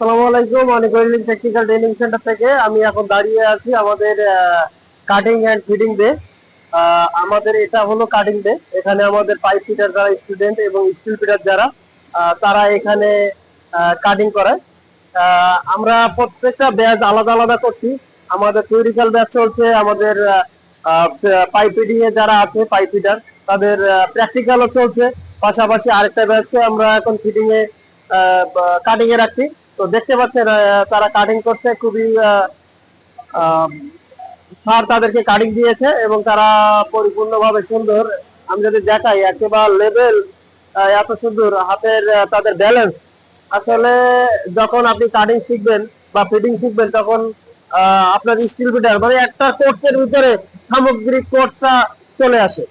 আসসালামু আলাইকুম। অনেক টেকনিক্যাল ট্রেনিং সেন্টার থেকে। আমি এখন দাঁড়িয়ে আছি আমাদের কাটিং অ্যান্ড ফিডিং ডে আমাদের এটা হলো কাটিং ডে এখানে আমাদের পাইপ ফিটার যারা স্টুডেন্ট এবং স্টিল ফিটার যারা তারা এখানে কাটিং করে। আমরা প্রত্যেকটা ব্যাচ আলাদা আলাদা করছি। আমাদের থিওরিক্যাল ব্যাচ চলছে, আমাদের পাইপ ফিডিং এ যারা আছে পাইপ ফিটার তাদের প্র্যাকটিক্যালও চলছে। পাশাপাশি আরেকটা ব্যাচকে আমরা এখন ফিডিং এ কাটিং এ রাখছি। তো দেখতে পাচ্ছেন তারা কাটিং করছে খুবই আহ, তাদেরকে কাটিং দিয়েছে এবং তারা পরিপূর্ণভাবে সুন্দর আমি যদি দেখাই একেবারে লেভেল এত সুন্দর হাতের তাদের ব্যালেন্স আসলে যখন আপনি কাটিং শিখবেন বা ফিটিং শিখবেন তখন আপনার স্টিল ফিটার মানে একটা কোর্সের ভিতরে সামগ্রিক কোর্সটা চলে আসে।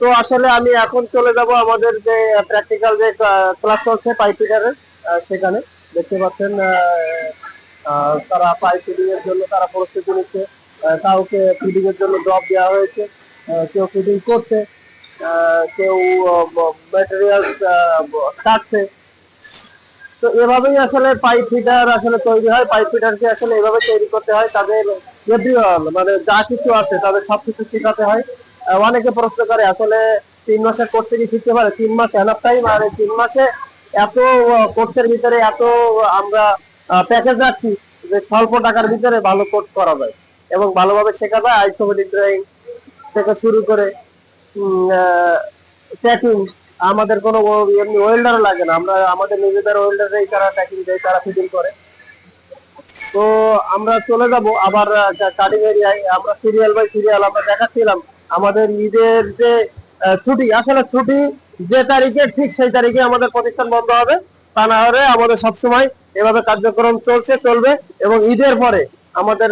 তো আসলে আমি এখন চলে যাব আমাদের যে প্র্যাকটিক্যাল যে ক্লাস চলছে পাইপ ফিটারের সেখানে। দেখতে পাচ্ছেন তারা পাইপ ফিটিং এর জন্য তারা প্রস্তুতি নিচ্ছে। কাউকে ফিটিং এর জন্য জব দেওয়া হয়েছে কেউ ফিডিং করছে কেউ ম্যাটেরিয়াল কাটছে। তো এভাবেই আসলে পাইপ ফিটার আসলে তৈরি হয়। পাইপ ফিটারকে আসলে এভাবে তৈরি করতে হয়, তাদের মানে যা কিছু আছে তাদের সবকিছু শেখাতে হয়। অনেকে প্রশ্ন করে, আসলে তিন মাসে করতে কি শিখতে পারে? তিন মাস এনাফ টাইম আর তিন মাসে এত কোর্সের ভিতরে এত, আমরা প্যাকেজ রাখছি যে স্বল্প টাকার ভিতরে ভালো কোর্স করা যায় এবং ভালোভাবে শেখা যায় আইসোমেটিক ড্রয়িং থেকে শুরু করে ট্যাকিং আমাদের কোনো এমনি ওয়েল্ডার লাগে না। আমরা, আমাদের নিজেদের ওয়েল্ডাররাই তারা ট্যাকিং দেয়, তারা ফিটিং করে। তো আমরা চলে যাব আবার কাটিং এরিয়ায় আমরা সিরিয়াল বাই সিরিয়াল আমরা দেখাচ্ছিলাম। আমাদের ঈদের যে ছুটি, আসলে ছুটি যে তারিখে, ঠিক সেই তারিখে আমাদের প্রতিষ্ঠান বন্ধ হবে। তা না হলে আমাদের সবসময় এভাবে কার্যক্রম চলছে, চলবে এবং ঈদের পরে আমাদের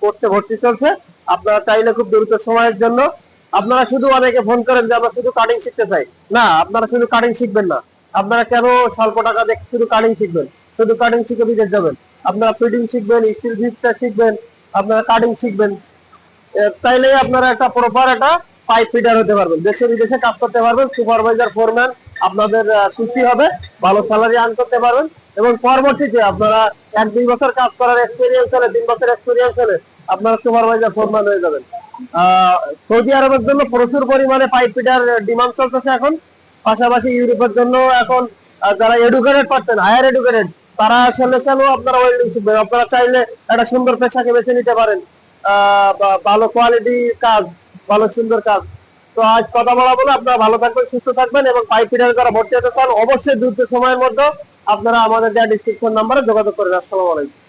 কোর্সে ভর্তি চলছে। আপনারা চাইলে খুব দ্রুত সময়ের জন্য, আপনারা শুধু অনেকে ফোন করেন যে আমরা শুধু কাটিং শিখতে চাই। না, আপনারা শুধু কাটিং শিখবেন না। আপনারা কেন স্বল্প টাকা দেখে শুধু কাটিং শিখবেন? শুধু কাটিং শিখে বিদেশ যাবেন। আপনারা ফিটিং শিখবেন স্টিল ভিপটা শিখবেন, আপনারা কাটিং শিখবেন। এ, তাইলেই আপনারা একটা প্রপার একটা পাইপ ফিটার হতে পারবেন। দেশে বিদেশে কাজ করতে পারবেন সুপারভাইজার ফোরম্যান আপনাদের খুশি হবে ভালো স্যালারি আর্ন করতে পারবেন এবং পরবর্তীতে আপনারা এক দুই বছর কাজ করার এক্সপিরিয়েন্স হলে তিন বছর এক্সপিরিয়েন্স হলে আপনারা সুপারভাইজার ফোরম্যান হয়ে যাবেন। সৌদি আরবের জন্য প্রচুর পরিমাণে পাইপ ফিটার ডিমান্ড চলতেছে এখন। পাশাপাশি ইউরোপের জন্য এখন যারা এডুকেটেড পাচ্ছেন হায়ার এডুকেটেড তারা আসলে কেন আপনারা ওয়েল্ডিং শিখবেন? আপনারা চাইলে একটা সুন্দর পেশাকে বেছে নিতে পারেন। ভালো কোয়ালিটি কাজ, ভালো সুন্দর কাজ। তো আজ কথা বলা বলে আপনারা ভালো থাকবেন, সুস্থ থাকবেন এবং পাইপ ফিটার করা ভর্তি হতে চান, অবশ্যই দ্রুত সময়ের মধ্যে আপনারা আমাদের দেওয়া ডিসক্রিপশন নাম্বারে যোগাযোগ করেন আসসালামু আলাইকুম।